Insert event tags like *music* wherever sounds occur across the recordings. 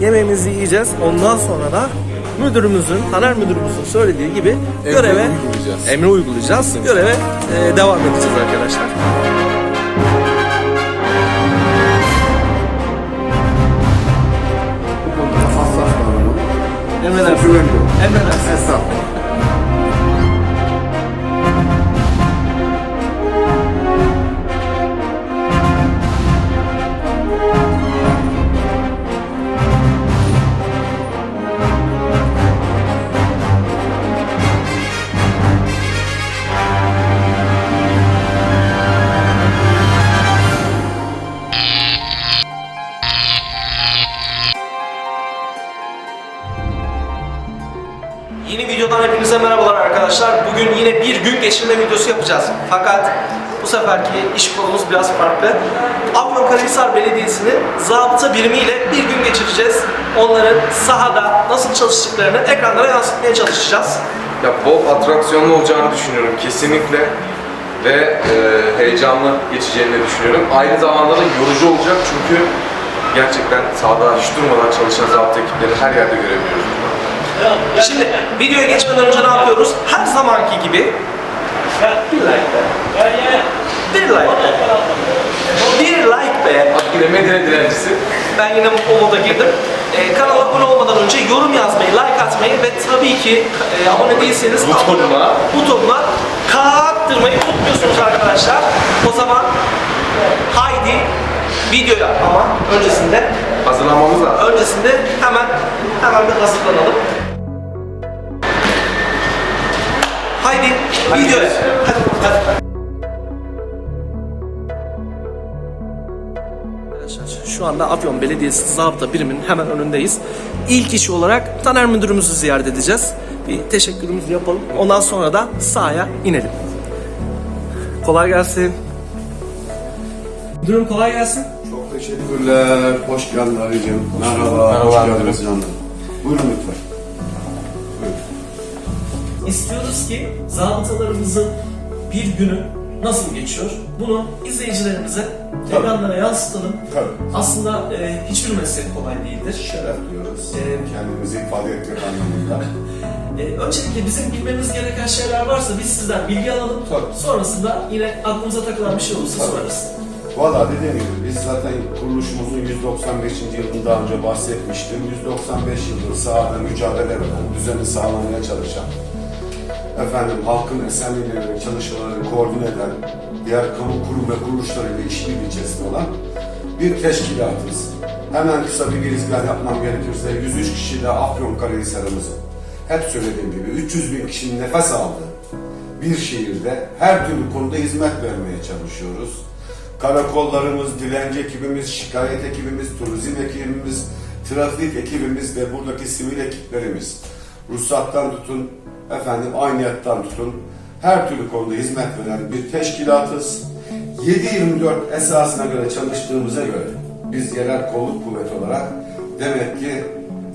Yemeğimizi yiyeceğiz. Ondan sonra da müdürümüzün, Taner müdürümüzün söylediği gibi göreve uygulayacağız. emri uygulayacağız. Göreve e, devam edeceğiz arkadaşlar. Hassas davranalım. Emredersiniz. Güveniyorum. Emredersiniz. Estağfurullah. Yeni videodan hepinize merhabalar arkadaşlar. Bugün yine bir gün geçirme videosu yapacağız. Fakat bu seferki iş konumuz biraz farklı. Afyonkarahisar Belediyesi'nin zabıta birimiyle bir gün geçireceğiz. Onların sahada nasıl çalıştıklarını ekranlara yansıtmaya çalışacağız. Ya bol atraksiyonlu olacağını düşünüyorum kesinlikle ve e, heyecanlı geçeceğini düşünüyorum. Aynı zamanda da yorucu olacak çünkü gerçekten sahada hiç durmadan çalışan zabıta ekipleri her yerde görebiliyoruz. Şimdi videoya geçmeden önce ne yapıyoruz? Her zamanki gibi bir like be. Bir like be. Bir like be. Medya direncisi. Ben yine o moda girdim. Ee, kanala abone olmadan önce yorum yazmayı, like atmayı ve tabii ki e, abone değilseniz Butonuna. butonuna kattırmayı unutmuyorsunuz arkadaşlar. O zaman haydi videoya ama öncesinde Hazırlanmamız lazım. öncesinde hemen hemen bir hazırlanalım. Haydi. Hadi, hadi. Arkadaşlar şu anda Afyon Belediyesi Zabıta Biriminin hemen önündeyiz. İlk iş olarak Taner Müdürümüzü ziyaret edeceğiz. Bir teşekkürümüzü yapalım. Ondan sonra da sahaya inelim. Kolay gelsin. Müdürüm kolay gelsin. Çok teşekkürler. Hoş geldin Ali'cim. Merhaba. Merhaba, Hoş geldiniz canım. Buyurun lütfen. İstiyoruz ki zabıtalarımızın bir günü nasıl geçiyor? Bunu izleyicilerimize Tabii. ekranlara yansıtalım. Tabii. Aslında e, hiçbir meslek kolay değildir. Şeref diyoruz. Ee, Kendimizi ifade etmek anlamında. *laughs* E, öncelikle bizim bilmemiz gereken şeyler varsa biz sizden bilgi alalım. Tabii. Sonrasında yine aklımıza takılan bir şey olursa Tabii. sorarız. Valla dediğim gibi biz zaten kuruluşumuzun 195. yılını daha önce bahsetmiştim. 195 yıldır sahada mücadele veren, düzeni sağlamaya çalışan, efendim halkın esenliğini, çalışmalarını koordine eden, diğer kamu kurum ve kuruluşlarıyla işbirliği içerisinde olan bir teşkilatız. Hemen kısa bir girizgah yapmam gerekirse 103 kişiyle Afyonkarahisar'ımızın hep söylediğim gibi 300 bin kişinin nefes aldığı bir şehirde her türlü konuda hizmet vermeye çalışıyoruz. Karakollarımız, dilenci ekibimiz, şikayet ekibimiz, turizm ekibimiz, trafik ekibimiz ve buradaki sivil ekiplerimiz ruhsattan tutun, efendim ayniyattan tutun her türlü konuda hizmet veren bir teşkilatız. 7-24 esasına göre çalıştığımıza göre biz yerel kolluk kuvveti olarak demek ki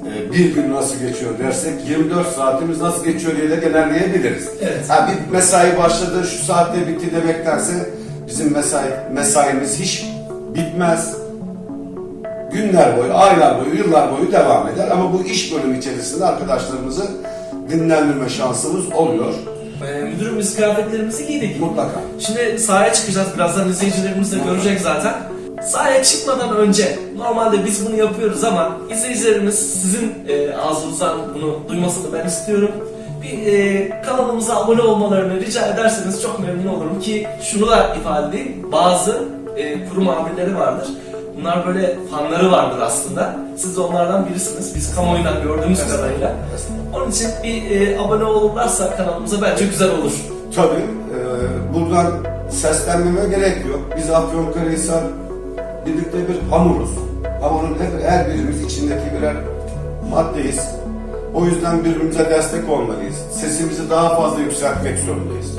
e, bir gün nasıl geçiyor dersek 24 saatimiz nasıl geçiyor diye de genelleyebiliriz. Evet. Ha bir mesai başladı şu saatte bitti demektense bizim mesai mesaimiz hiç bitmez. Günler boyu, aylar boyu, yıllar boyu devam eder ama bu iş bölümü içerisinde arkadaşlarımızı dinlendirme şansımız oluyor. E, müdürüm biz kıyafetlerimizi giydik. Mutlaka. Şimdi sahaya çıkacağız. Birazdan izleyicilerimiz de görecek zaten. Sahaya çıkmadan önce normalde biz bunu yapıyoruz ama izleyicilerimiz sizin e, ağzınızdan bunu duymasını ben istiyorum. Bir e, kanalımıza abone olmalarını rica ederseniz çok memnun olurum ki şunu da ifade edeyim. Bazı e, kurum amirleri vardır. Bunlar böyle fanları vardır aslında. Siz de onlardan birisiniz. Biz kamuoyundan gördüğümüz kadarıyla. Onun için bir e, abone olurlarsa kanalımıza bence güzel olur. Tabii e, buradan seslenmeme gerek yok. Biz Afyonkarahisar birlikte bir hamuruz. Hamurun her, her birimiz içindeki birer maddeyiz. O yüzden birbirimize destek olmalıyız. Sesimizi daha fazla yükseltmek zorundayız.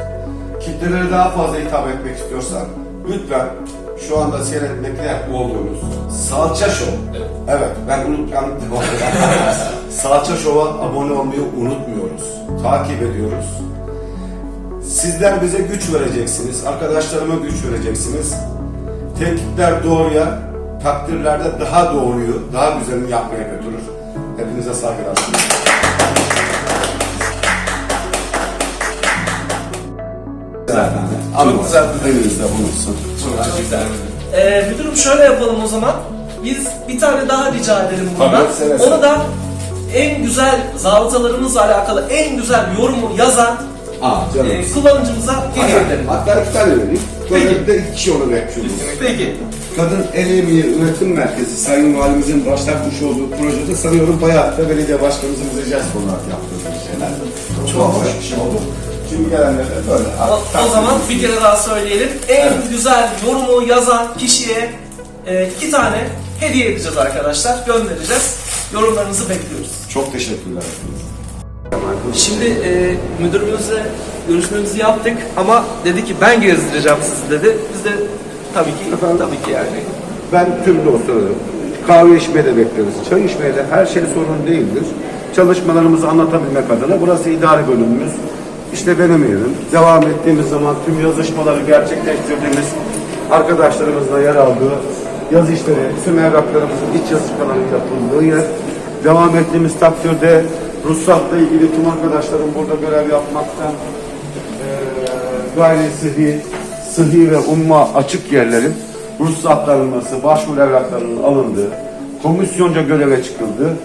Kitlelere daha fazla hitap etmek istiyorsan lütfen şu anda seyretmekte olduğunuz Salça Show. Evet, ben unutkanlık *laughs* Salça Show'a abone olmayı unutmuyoruz. Takip ediyoruz. Sizler bize güç vereceksiniz, arkadaşlarıma güç vereceksiniz. Tenkitler doğruya, takdirlerde daha doğruyu, daha güzelini yapmaya götürür. Hepinize saygılar. Çok güzel. Elinizde bulunsun. Çok güzel. Ee, müdürüm şöyle yapalım o zaman. Biz bir tane daha rica edelim buradan. Tabii. Onu da en güzel zabıtalarımızla alakalı en güzel yorumu yazan Aa canım. e, kullanıcımıza hediye edelim. Hatta iki tane vereyim. Böylelikle iki kişi onu bekliyoruz. Peki. Kadın El Emeği Üretim Merkezi Sayın Valimizin başlatmış olduğu projede sanıyorum bayağı da belediye başkanımızın bize jest olarak yaptığı bir şeyler. Çok hoş bir şey oldu. Şimdi gelenler de böyle. O, o zaman bir kere daha söyleyelim. En güzel yorumu yazan kişiye e, iki tane hediye edeceğiz arkadaşlar. Göndereceğiz. Yorumlarınızı bekliyoruz. Çok teşekkürler. Şimdi e, müdürümüzle görüşmemizi yaptık ama dedi ki ben gezdireceğim sizi dedi. Biz de tabii ki Efendim? tabii ki yani. Ben tüm dostlarım kahve içmeye de bekleriz. Çay içmeye de her şey sorun değildir. Çalışmalarımızı anlatabilmek adına burası idari bölümümüz. Yerim. Devam ettiğimiz zaman tüm yazışmaları gerçekleştirdiğimiz arkadaşlarımızla yer aldığı yazı işleri, tüm evraklarımızın iç yazışmalarının yapıldığı yer. Devam ettiğimiz takdirde ruhsatla ilgili tüm arkadaşlarım burada görev yapmaktan eee gayri sıhhi, sıhhi ve umma açık yerlerin ruhsatlanması, başvuru evraklarının alındığı, komisyonca göreve çıkıldığı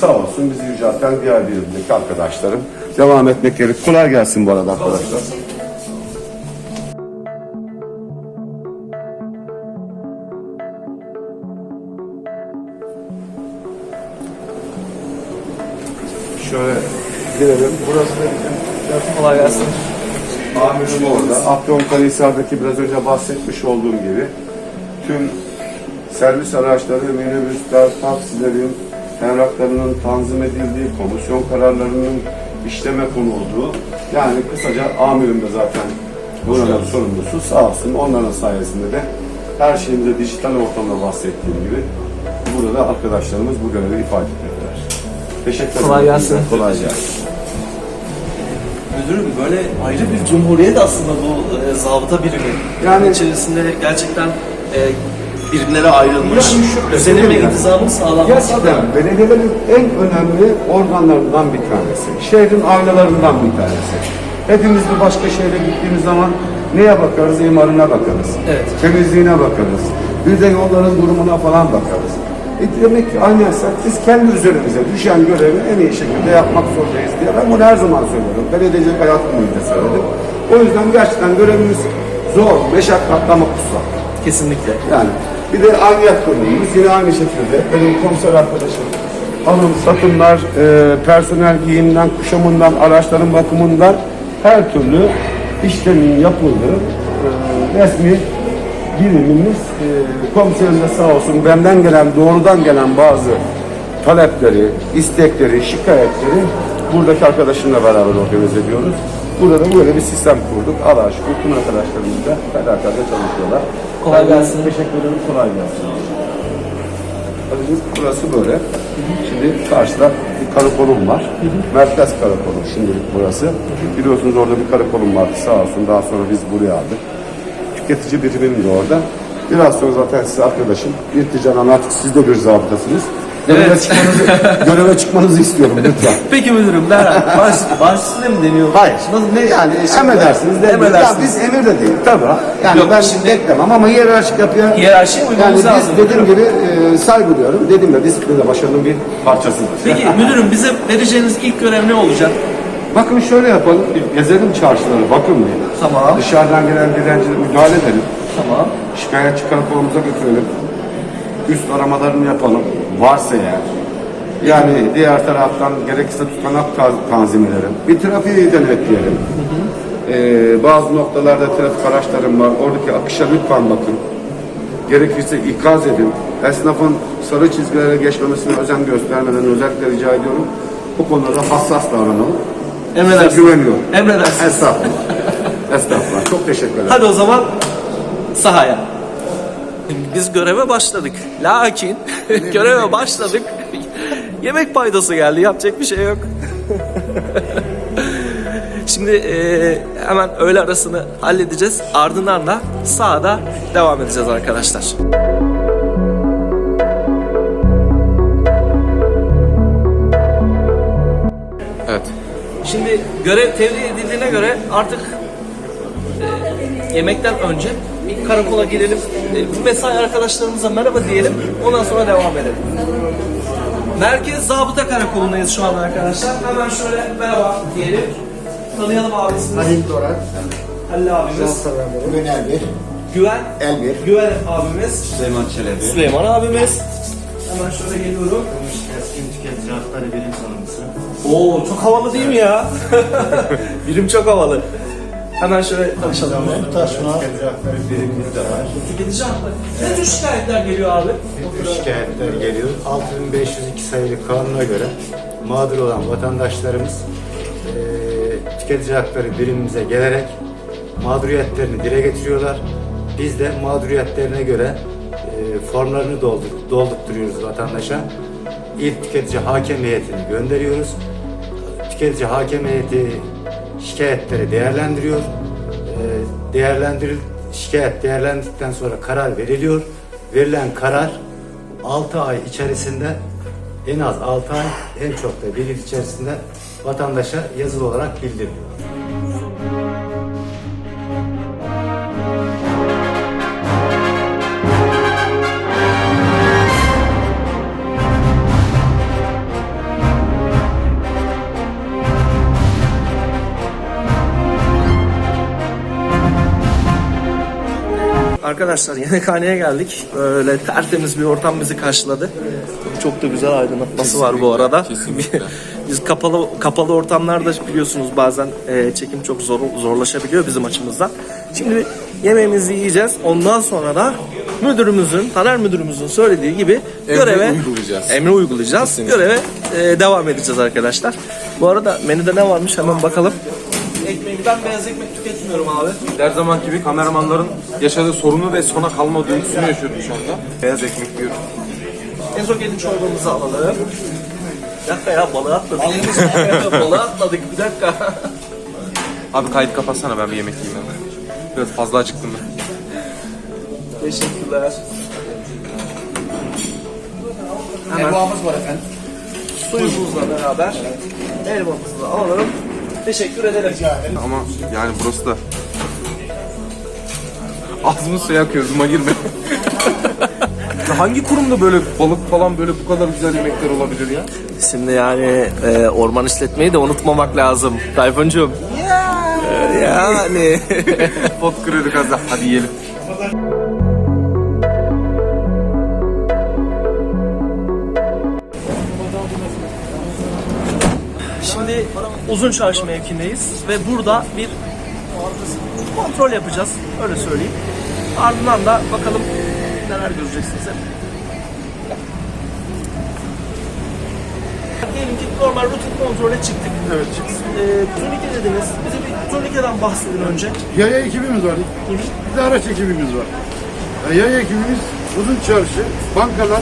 sağ olsun bizi yücelten diğer birimdeki arkadaşlarım devam etmek gerek. Kolay gelsin bu arada arkadaşlar. Şöyle girelim. Burası da bizim Kolay gelsin. Amirim orada. Afyonkarahisar'daki biraz önce bahsetmiş olduğum gibi tüm servis araçları, minibüsler, taksilerin evraklarının tanzim edildiği, komisyon kararlarının işleme konulduğu yani kısaca amirim de zaten buranın sorumlusu sağ olsun onların sayesinde de her şeyimize dijital ortamda bahsettiğim gibi burada da arkadaşlarımız bu görevi ifade ettiler. Teşekkür ederim. Kolay gelsin. Kolay gelsin. Müdürüm böyle ayrı bir cumhuriyet aslında bu e, zabıta birimi. Yani- içerisinde gerçekten e, birimlere ayrılmış, yani. intizamın sağlanması belediyelerin en önemli organlarından bir tanesi. Şehrin aynalarından bir tanesi. Hepimiz bir başka şehre gittiğimiz zaman neye bakarız? İmarına bakarız. Evet. Temizliğine bakarız. Bir de yolların durumuna falan bakarız. E demek ki aynıysak biz kendi üzerimize düşen görevi en iyi şekilde yapmak zorundayız diye ben bunu her zaman söylüyorum. Belediyecilik hayatım boyunca söyledim. O yüzden gerçekten görevimiz zor, meşakkatli ama kutsal. Kesinlikle. Yani bir de aynı kurumumuz yine aynı şekilde benim komiser arkadaşım alım, satımlar, e, personel giyiminden, kuşamından, araçların bakımından her türlü işlemin yapıldığı e, resmi birimimiz e, komiserim de sağ olsun benden gelen, doğrudan gelen bazı talepleri, istekleri, şikayetleri buradaki arkadaşımla beraber organize ediyoruz. Burada da böyle bir sistem kurduk. Allah'a şükür tüm arkadaşlarımız da fedakarca çalışıyorlar. Kolay gelsin. Teşekkür ederim. Kolay gelsin. Abicim, Burası böyle. Şimdi karşıda bir karakolum var. Merkez karakolu şimdilik burası. Biliyorsunuz orada bir karakolum vardı sağ olsun. Daha sonra biz buraya aldık. Tüketici birimim de orada. Biraz sonra zaten size arkadaşım İrtica Hanım artık siz de bir zabıtasınız. Göreve, Evet. çıkmanızı, *laughs* göreve çıkmanızı istiyorum lütfen. Peki müdürüm, merhaba. Baş, baş üstüne mi deniyor? Hayır. Ne yani emredersiniz. de- Emredersiniz. Ya biz emir de değil. Tabii. Yani Yok, ben şimdi- beklemem ama hiyerarşik yapıya Hiyerarşiye yani biz lazım. dediğim gibi e, saygı duyuyorum. Dediğim gibi disiplin de başarının bir parçasıdır. Peki *laughs* müdürüm bize vereceğiniz ilk görev ne olacak? Bakın şöyle yapalım. Bir gezelim çarşıları. Bakın bir. Tamam. Dışarıdan gelen dilencilere müdahale edelim. Tamam. Şikayetçi karakolumuza götürelim. Üst aramalarını yapalım. Varsa eğer. Yani diğer taraftan gerekirse tutanak taz- tanzim edelim. Bir trafiği denetleyelim. Ee, bazı noktalarda trafik araçlarım var. Oradaki akışa lütfen bakın. Gerekirse ikaz edin. Esnafın sarı çizgilere geçmemesine özen göstermeden özellikle rica ediyorum. Bu konuda hassas davranalım. Size Emredersiniz. güveniyorum. Emredersiniz. Estağfurullah. Estağfurullah. Çok teşekkür ederim. Hadi o zaman sahaya. Biz göreve başladık. Lakin *laughs* göreve başladık. Yemek paydası geldi. Yapacak bir şey yok. *laughs* Şimdi e, hemen öğle arasını halledeceğiz. Ardından da sağda devam edeceğiz arkadaşlar. Evet. Şimdi görev tevdi edildiğine göre artık yemekten önce bir karakola girelim. E, mesai arkadaşlarımıza merhaba diyelim. Ondan sonra devam edelim. Merkez Zabıta Karakolu'ndayız şu anda arkadaşlar. Hemen şöyle merhaba diyelim. Tanıyalım abisiniz. Halil Doran, Halil abimiz. Güven Elbir, Güven. Elbir, Güven abimiz. Süleyman Çelebi. Süleyman abimiz. Hemen şöyle geliyorum. Eski tüketici hakları bilim sorumlusu. Oo çok havalı değil mi ya? *laughs* Birim çok havalı. Hemen şöyle tanışalım. Taşma, Tüketici hakları birimimiz de var. Tüketici hakları. Ne tür şikayetler geliyor abi? Bu tür şikayetler geliyor. 6502 sayılı kanuna göre mağdur olan vatandaşlarımız eee tüketici hakları birimimize gelerek mağduriyetlerini dile getiriyorlar. Biz de mağduriyetlerine göre eee, formlarını doldur, doldurtturuyoruz vatandaşa. İlk tüketici hakem heyetini gönderiyoruz. Tüketici hakem heyeti şikayetleri değerlendiriyor. Eee, Değerlendiril şikayet değerlendikten sonra karar veriliyor. Verilen karar 6 ay içerisinde en az 6 ay en çok da bir yıl içerisinde vatandaşa yazılı olarak bildiriliyor. Arkadaşlar yemekhaneye geldik. Böyle tertemiz bir ortam bizi karşıladı. Çok da güzel aydınlatması var bu arada. *laughs* Biz kapalı kapalı ortamlarda biliyorsunuz bazen e, çekim çok zor zorlaşabiliyor bizim açımızdan. Şimdi yemeğimizi yiyeceğiz. Ondan sonra da müdürümüzün, taner müdürümüzün söylediği gibi göreve uygulayacağız. Emri uygulayacağız. Göreve e, devam edeceğiz arkadaşlar. Bu arada menüde ne varmış hemen bakalım. Ekmeği ben beyaz ekmek tüketmiyorum abi. Her zaman gibi kameramanların yaşadığı sorunu ve sona kalma duygusunu yaşıyorum şu anda. Beyaz ekmek yiyorum. Ezogelin çorbamızı alalım. Bir dakika ya balığı atladık. *laughs* balığı atladık bir dakika. Abi kaydı kapatsana ben bir yemek yiyeyim hemen. Biraz fazla acıktım ben. Teşekkürler. Hemen Elbağımız var efendim. suyumuzla beraber elmamızı da alalım. Teşekkür ederim. Ama yani burası da... Ağzımı suya akıyor, zıma girme. Ya Hangi kurumda böyle balık falan böyle bu kadar güzel yemekler olabilir ya? Şimdi yani e, orman işletmeyi de unutmamak lazım. Tayfuncuğum. E, yani. *laughs* Pot kırıyorduk az daha. Hadi yiyelim. Uzun çarşı mevkindeyiz ve burada bir kontrol yapacağız. Öyle söyleyeyim. Ardından da bakalım neler göreceksiniz hep. Diyelim ki normal rutin kontrole çıktık. Evet çıktık. Ee, turnike dediniz. Bize bir turnikeden bahsedin önce. Yaya ekibimiz var. Bir de araç ekibimiz var. E, Yaya ekibimiz uzun çarşı, bankalar,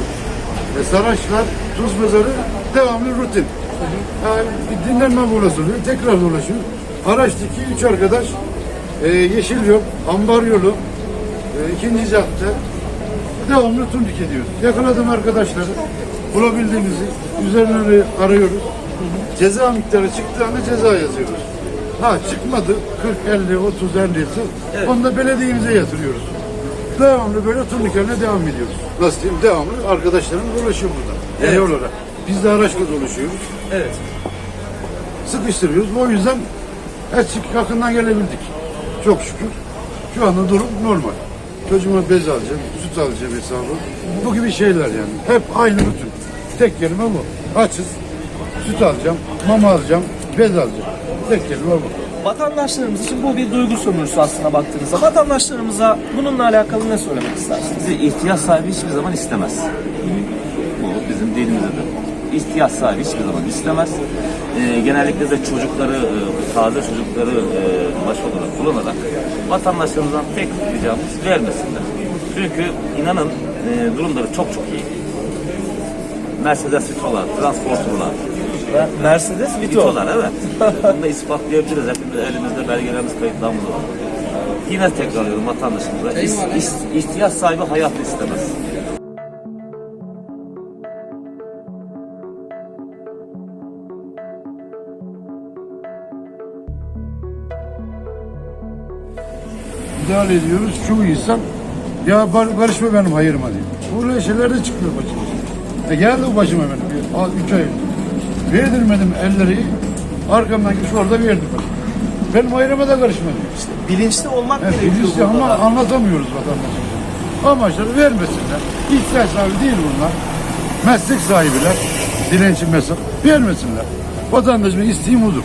e, saraçlar, tuz pazarı devamlı rutin. Yani bir dinlenme molası oluyor, tekrar dolaşıyor. Araçtaki üç arkadaş e, Yeşil Yol, Ambar Yolu, e, ikinci cadde devamlı turnike ediyoruz. Yakaladığım arkadaşları bulabildiğimizi üzerine arıyoruz. Ceza miktarı çıktığı anda ceza yazıyoruz. Ha çıkmadı 40, 50, 30, 50 ise onu da belediyemize yatırıyoruz. Devamlı böyle turnikerine devam ediyoruz. Nasıl diyeyim? Devamlı arkadaşlarımız dolaşıyor burada. Yaya olarak. Biz de araçla dolaşıyoruz. Evet. Sıkıştırıyoruz. O yüzden her çık yakından gelebildik. Çok şükür. Şu anda durum normal. Çocuğuma bez alacağım, süt alacağım hesabı. Bu gibi şeyler yani. Hep aynı rutin. Tek kelime bu. Açız, süt alacağım, mama alacağım, bez alacağım. Tek kelime bu. Vatandaşlarımız için bu bir duygu sömürüsü aslında baktığınızda. Vatandaşlarımıza bununla alakalı ne söylemek istersiniz? Bizi ihtiyaç sahibi hiçbir zaman istemez. Bu bizim dinimizde de. İhtiyaç sahibi hiçbir zaman istemez. Ee, genellikle de çocukları, e, taze çocukları e, baş olarak kullanarak vatandaşlarımızdan tek ricamız vermesinler. Çünkü inanın e, durumları çok çok iyi. Mercedes Vito'lar, transporterlar, Mercedes Vito. Vito'lar evet. Bunu da ispatlayabiliriz. Hepimiz elimizde belgelerimiz kayıtlarımız var. Yine tekrarlıyorum vatandaşımıza. İhtiyaç sahibi hayat istemez. Müdahale ediyoruz. Çoğu insan ya bar- karışma benim hayırıma diyor. Böyle şeyler de çıkıyor başımıza. E geldi bu başıma benim. al, Üç ay önce. Verdirmedim elleri. Arkamdan gitmiş orada verdi bana. Benim hayırıma da karışma diyor. Bilinçli olmak Evet, gerekiyor bilinçli ama da. anlatamıyoruz vatandaşımıza. Amaçları vermesinler. İhtiyaç sahibi değil bunlar. Meslek sahibiler. Dilenci meslek. Vermesinler. Vatandaşın isteği budur.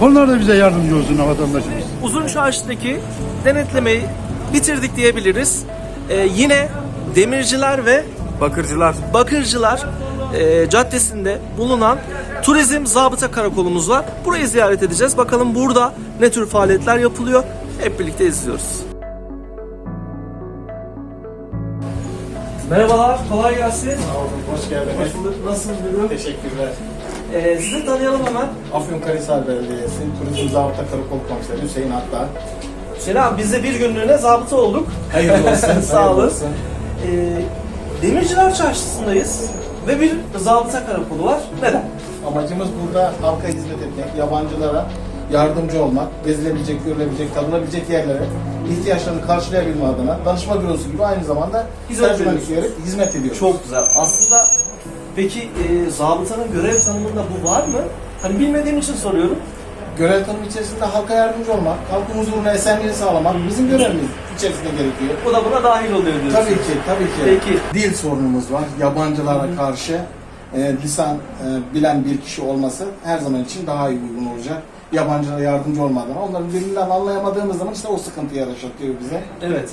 Onlar da bize yardımcı olsun vatandaşımız. Uzun Çarşı'daki denetlemeyi bitirdik diyebiliriz. Ee, yine demirciler ve bakırcılar bakırcılar e, caddesinde bulunan turizm zabıta karakolumuz var. Burayı ziyaret edeceğiz. Bakalım burada ne tür faaliyetler yapılıyor. Hep birlikte izliyoruz. Merhabalar, kolay gelsin. Hoş geldiniz. Hoş bulduk. Nasılsınız? Teşekkürler. Ee, sizi tanıyalım hemen. Afyonkarahisar Belediyesi Turizm Zabıta Karakol Komiseri Hüseyin Attar. Selam, biz de bir günlüğüne zabıta olduk. Hayırlı *laughs* olsun. Sağ olun. olsun. Ee, Demirciler Çarşısı'ndayız ve bir zabıta karakolu var. Neden? Amacımız burada halka hizmet etmek, yabancılara yardımcı olmak, gezilebilecek, görülebilecek, tadılabilecek yerlere ihtiyaçlarını karşılayabilme adına danışma bürosu gibi aynı zamanda Hizmet tercümanlık hizmet ediyoruz. Çok güzel. Aslında peki e, zabıtanın görev tanımında bu var mı? Hani bilmediğim için soruyorum. Görev tanımı içerisinde halka yardımcı olmak, halkın huzuruna esenliğini sağlamak bizim görevimiz içerisinde gerekiyor. O da buna dahil oluyor diyorsunuz. Tabii ki, tabii ki. Peki. Dil sorunumuz var. Yabancılara karşı e, lisan e, bilen bir kişi olması her zaman için daha iyi uygun olacak. Yabancılara yardımcı olmadan. Onların dilinden anlayamadığımız zaman işte o sıkıntıyı yaşatıyor bize. Evet.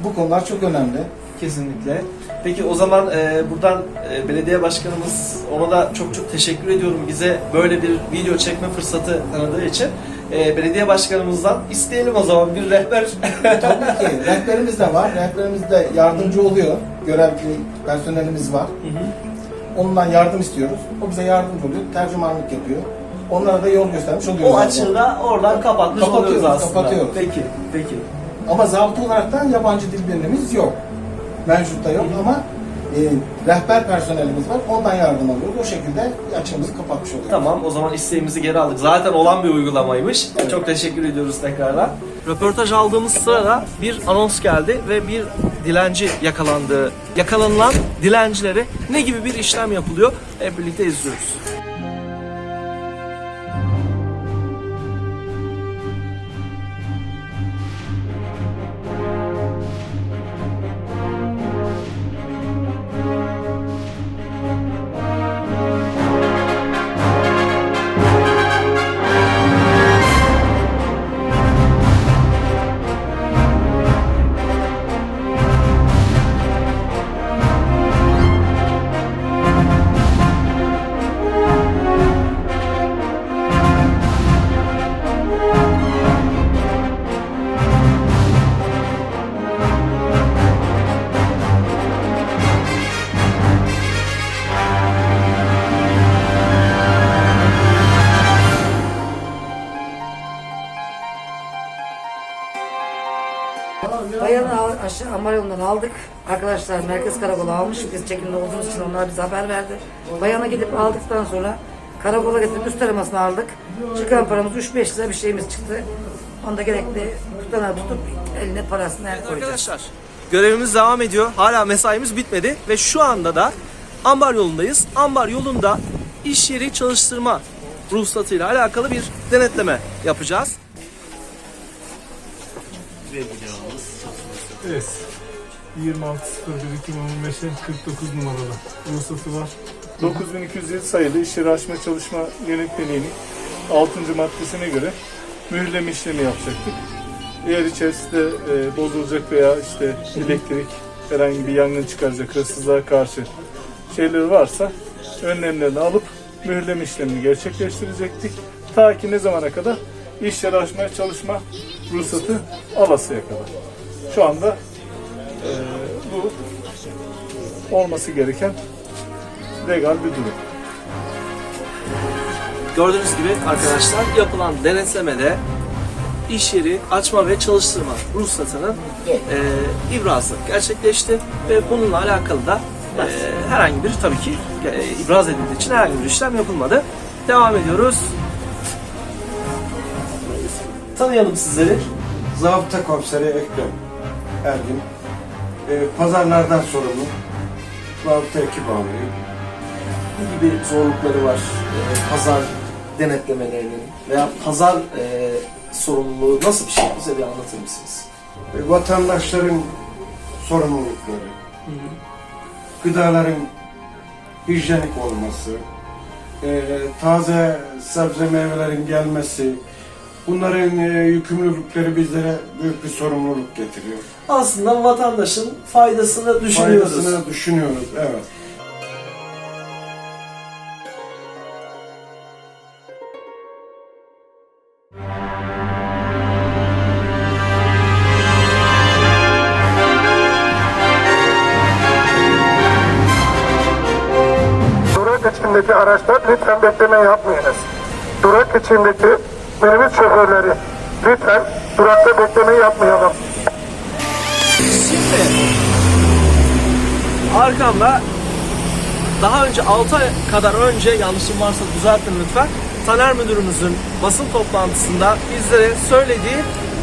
Bu konular çok önemli. Kesinlikle. Peki o zaman e, buradan e, belediye başkanımız ona da çok çok teşekkür ediyorum bize böyle bir video çekme fırsatı tanıdığı için. E, belediye başkanımızdan isteyelim o zaman bir rehber. Tabii ki *laughs* rehberimiz de var. Rehberimiz de yardımcı oluyor. Görevli personelimiz var. Ondan yardım istiyoruz. O bize yardımcı oluyor. Tercümanlık yapıyor. Onlara da yol göstermiş oluyoruz. o açığı da oradan kapatmış Kapatıyoruz, oluyoruz aslında. kapatıyoruz. Peki, peki. Ama zabıta olaraktan yabancı dil bilimimiz yok. Mevcutta yok ama e, rehber personelimiz var. Ondan yardım alıyoruz. O şekilde açığımızı kapatmış oluyoruz. Tamam o zaman isteğimizi geri aldık. Zaten olan bir uygulamaymış. Çok teşekkür ediyoruz tekrardan. Röportaj aldığımız sırada bir anons geldi ve bir dilenci yakalandı. Yakalanılan dilencilere ne gibi bir işlem yapılıyor? Hep birlikte izliyoruz. Arkadaşlar merkez karakolu almış. Biz çekimde olduğumuz için onlar bize haber verdi. Bayana gidip aldıktan sonra karakola getirip üst aramasını aldık. Çıkan paramız 3-5 lira bir şeyimiz çıktı. Onda gerekli tutanağı tutup eline parasını el koyacağız. Arkadaşlar görevimiz devam ediyor. Hala mesaimiz bitmedi ve şu anda da ambar yolundayız. Ambar yolunda iş yeri çalıştırma ruhsatıyla alakalı bir denetleme yapacağız. Evet. 26.01.2015'e 49 numaralı ruhsatı var. 9207 sayılı iş yeri açma çalışma yönetmeliğinin 6. maddesine göre mühürleme işlemi yapacaktık. Eğer içerisinde e, bozulacak veya işte elektrik herhangi bir yangın çıkaracak hırsızlığa karşı şeyleri varsa önlemlerini alıp mühürleme işlemini gerçekleştirecektik. Ta ki ne zamana kadar iş yeri açmaya çalışma ruhsatı alasıya kadar. Şu anda bu olması gereken legal bir durum. Gördüğünüz gibi arkadaşlar yapılan denetlemede iş yeri açma ve çalıştırma ruhsatının e, ibrazı gerçekleşti ve bununla alakalı da e, herhangi bir tabii ki e, ibraz edildiği için herhangi bir işlem yapılmadı. Devam ediyoruz. Tanıyalım sizleri. Zabıta komiseri Ekrem Ergin. E, pazarlardan sorumlu. Zabıta ekip amiriyim. Ne gibi zorlukları var e, pazar denetlemelerinin veya pazar e, sorumluluğu nasıl bir şey? Bize bir anlatır mısınız? E, vatandaşların sorumlulukları. Gıdaların hijyenik olması. e, taze sebze meyvelerin gelmesi. Bunların e, yükümlülükleri bizlere büyük bir sorumluluk getiriyor. Aslında vatandaşın faydasını düşünüyoruz. Faydasını düşünüyoruz, evet. Durak içindeki araçlar lütfen bekleme yapmayınız. Durak içindeki minibüs şoförleri lütfen durakta bekleme yapmayalım. Şimdi arkamda daha önce 6 ay kadar önce yanlışım varsa düzeltin lütfen. Taner müdürümüzün basın toplantısında bizlere söylediği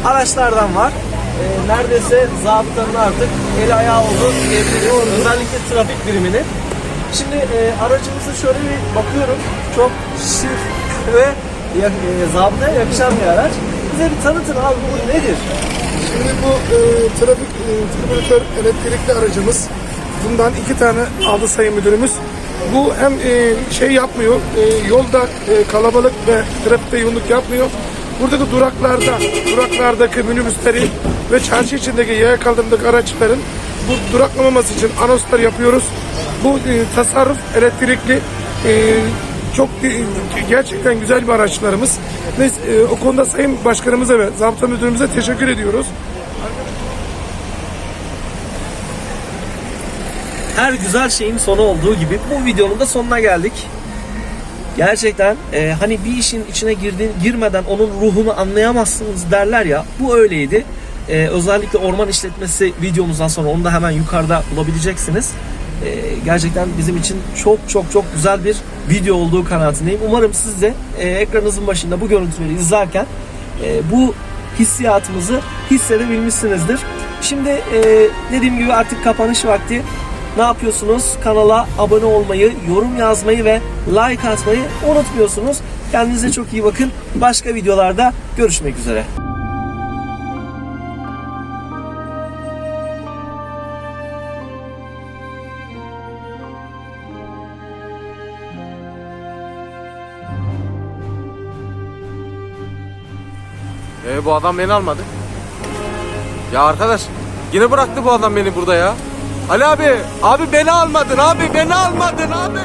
araçlardan var. Ee, neredeyse zabıtanın artık eli ayağı oldu diyebiliriz. Özellikle trafik biriminin. Şimdi e, aracımızı şöyle bir bakıyorum. Çok şık ve ya, e, zabıtaya yakışan bir araç. Bize bir tanıtın abi bu nedir? Şimdi bu e, trafik e, tribünatör elektrikli aracımız. Bundan iki tane aldı sayın müdürümüz. Bu hem e, şey yapmıyor, e, yolda e, kalabalık ve trafikte yoğunluk yapmıyor. Buradaki duraklarda, duraklardaki minibüsleri ve çarşı içindeki yaya kaldırımdaki araçların bu duraklamaması için anonslar yapıyoruz. Bu e, tasarruf elektrikli e, çok gerçekten güzel bir araçlarımız. Neyse, e, o konuda Sayın Başkanımıza ve Zabıta Müdürümüze teşekkür ediyoruz. her güzel şeyin sonu olduğu gibi bu videonun da sonuna geldik. Gerçekten e, hani bir işin içine girdiğin, girmeden onun ruhunu anlayamazsınız derler ya. Bu öyleydi. E, özellikle orman işletmesi videomuzdan sonra onu da hemen yukarıda bulabileceksiniz. E, gerçekten bizim için çok çok çok güzel bir video olduğu kanaatindeyim. Umarım siz de e, ekranınızın başında bu görüntüleri izlerken e, bu hissiyatımızı hissedebilmişsinizdir. Şimdi e, dediğim gibi artık kapanış vakti. Ne yapıyorsunuz? Kanala abone olmayı, yorum yazmayı ve like atmayı unutmuyorsunuz. Kendinize çok iyi bakın. Başka videolarda görüşmek üzere. Bu adam beni almadı. Ya arkadaş yine bıraktı bu adam beni burada ya. Ali abi, abi beni almadın abi, beni almadın abi.